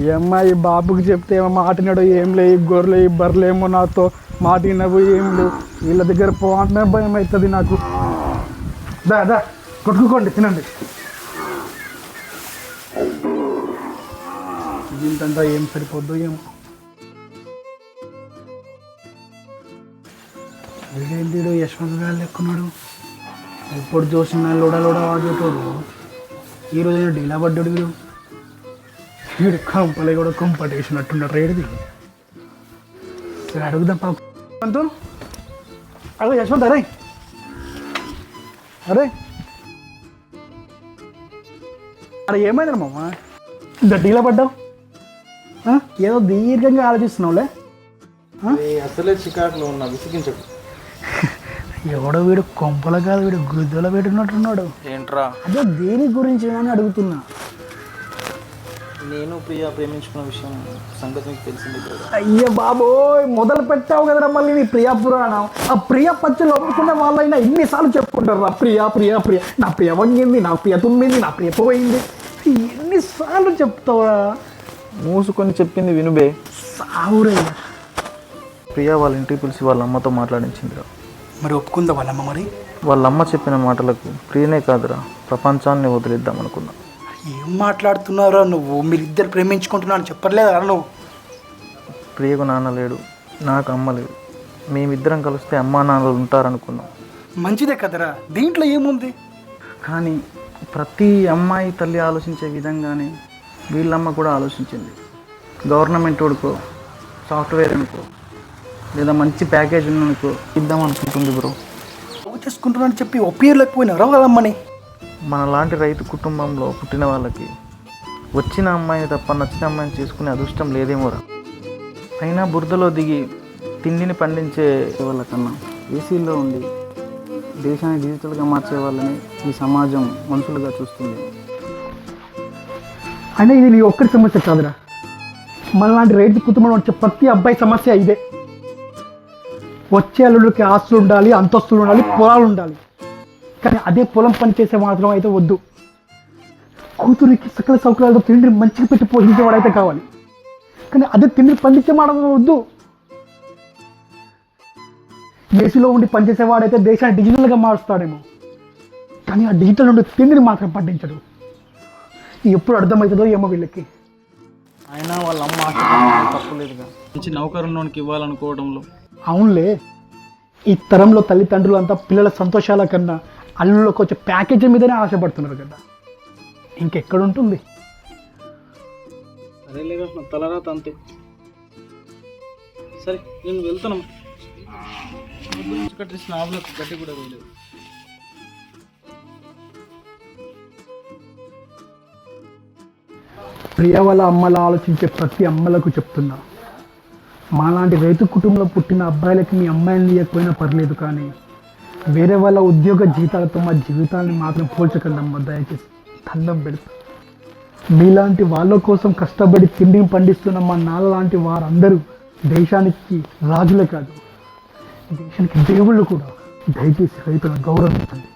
ఈ అమ్మాయి బాబుకి చెప్తే మాటినాడు ఏం లే గొర్రెలు బర్రెలేమో నాతో మాటినవు ఏం లేవు. వీళ్ళ దగ్గర పోవాలంటే భయం అవుతుంది నాకు. దా దా కొట్టుకోండి తినండి. దీంతంతా ఏం సరిపోద్దు ఏమో. వీడేంటి యశ్వంత్ గారు లెక్కున్నాడు? ఎప్పుడు చూసిన లోడ లోడ వాడేటోడు ఈరోజు డీలా పడ్డాడు వీడు. వీడు కంపలే కూడా కంపటేసినట్టున్నాడు రేడిది సరే అడుగుదాం పాప యశ్వంత్ అదే యశ్వంత్ అరే. అరే. అరే ఏమైంది మామ? ఇంత డీలా పడ్డావు? ఏదో దీర్ఘంగా ఆలోచిస్తున్నావులే? అసలే చికాకులో ఉన్నా విసిగించకు. ఎవడో వీడు కొంపల కాదు వీడు గుద్దల పెట్టుకున్నట్టున్నాడు ఏంట్రా? అదే దేని గురించి అని అడుగుతున్నా. నేను ప్రియా ప్రేమించుకున్న విషయం సంగతి మీకు తెలిసింది కదా. అయ్య బాబోయ్ మొదలు పెట్టావు కదరా మళ్ళీ నీ ప్రియా పురాణం. ఆ ప్రియ పచ్చలు ఒప్పుకున్న వాళ్ళైనా ఎన్నిసార్లు చెప్పుకుంటారు ఆ ప్రియా ప్రియా ప్రియ. నా ప్రియ వంగింది నా ప్రియ తుమ్మింది నా ప్రియ పోయింది. ఎన్నిసార్లు చెప్తావా మూసుకొని చెప్పింది వినుబే. సావురయ్య. ప్రియా వాళ్ళ ఇంటికి పిలిచి వాళ్ళ అమ్మతో మాట్లాడించిందిరా. మరి ఒప్పుకుందా వాళ్ళమ్మ మరి? వాళ్ళ అమ్మ చెప్పిన మాటలకు ప్రియనే కాదురా. ప్రపంచాన్ని వదిలేద్దాం అనుకున్నా. ఏం మాట్లాడుతున్నారా నువ్వు? మీరిద్దరు ప్రేమించుకుంటున్నా అని చెప్పట్లేదా నువ్వు? ప్రియకు నాన్న లేడు నాకు అమ్మ లేదు. మేమిద్దరం కలిస్తే అమ్మా నాన్నలు ఉంటారనుకున్నాం. మంచిదే కదరా. దీంట్లో ఏముంది? కానీ ప్రతి అమ్మాయి తల్లి ఆలోచించే విధంగానే వీళ్ళమ్మ కూడా ఆలోచించింది. గవర్నమెంట్ వాడుకో సాఫ్ట్వేర్ అనుకో లేదా మంచి ప్యాకేజ్ ఉన్ననుకో ఇద్దాం అనుకుంటుంది బ్రో. లవ్ చేసుకుంటున్నా అని చెప్పి ఒప్పియలేకపోయినారా వాళ్ళమ్మని మన లాంటి రైతు కుటుంబంలో పుట్టిన వాళ్ళకి వచ్చిన అమ్మాయిని తప్ప నచ్చిన అమ్మాయిని చేసుకునే అదృష్టం లేదేమోరా? అయినా బురదలో దిగి తిండిని పండించే వాళ్ళకన్నా ఏసీల్లో ఉండి దేశాన్ని డిజిటల్గా మార్చే వాళ్ళని ఈ సమాజం మనుషులుగా చూస్తుంది. అయినా ఇది నీ ఒక్కటి సమస్య కాదురా. మనలాంటి రైతు కుటుంబం వచ్చే ప్రతి అబ్బాయి సమస్య ఇదే. వచ్చే అల్లుడికి ఆస్తులు ఉండాలి అంతస్తులు ఉండాలి పొలాలు ఉండాలి. కానీ అదే పొలం పని చేసే మాత్రం అయితే వద్దు. కూతురికి సకల సౌకర్యాలతో తిండి మంచిగా పెట్టి పోషించేవాడైతే కావాలి. కానీ అదే తిండి పండించే మాత్రం వద్దు. ఏసీలో ఉండి పనిచేసేవాడైతే దేశాన్ని డిజిటల్గా మారుస్తాడేమో. కానీ ఆ డిజిటల్ నుండి తిండిని మాత్రం పండించడు. ఎప్పుడు అర్థమవుతుందో ఏమో వీళ్ళకి. అయినా వాళ్ళ అమ్మ తప్పులేదుగా మంచి నౌకరున్నోనికి ఇవ్వాలనుకోవడంలో. అవునులే. ఈ తరంలో తల్లిదండ్రులు అంతా పిల్లల సంతోషాల కన్నా అల్లుళ్ళకి వచ్చే ప్యాకేజీ మీదనే ఆశపడుతున్నారు కదా. ఇంకెక్కడుంటుంది? నా తలరాత అంతే. సరే నేను వెళ్తాను కట్టేసిన ఆవులకు గట్టి కూడా వేయలేదు. ప్రియ వాళ్ళ అమ్మలా ఆలోచించే ప్రతి అమ్మలకు చెప్తున్నా. మాలాంటి రైతు కుటుంబంలో పుట్టిన అబ్బాయిలకి మీ అమ్మాయిని ఇవ్వకపోయినా పర్లేదు కానీ వేరే వాళ్ళ ఉద్యోగ జీతాలతో మా జీవితాన్ని మాత్రం పోల్చకండమ్మా దయచేసి. దండం పెడతా. మీలాంటి వాళ్ళ కోసం కష్టపడి తిండిని పండిస్తున్న మా నాన్న లాంటి వారందరూ దేశానికి రాజులే కాదు దేశానికి దేవుళ్ళు కూడా. దయచేసి రైతులను గౌరవించండి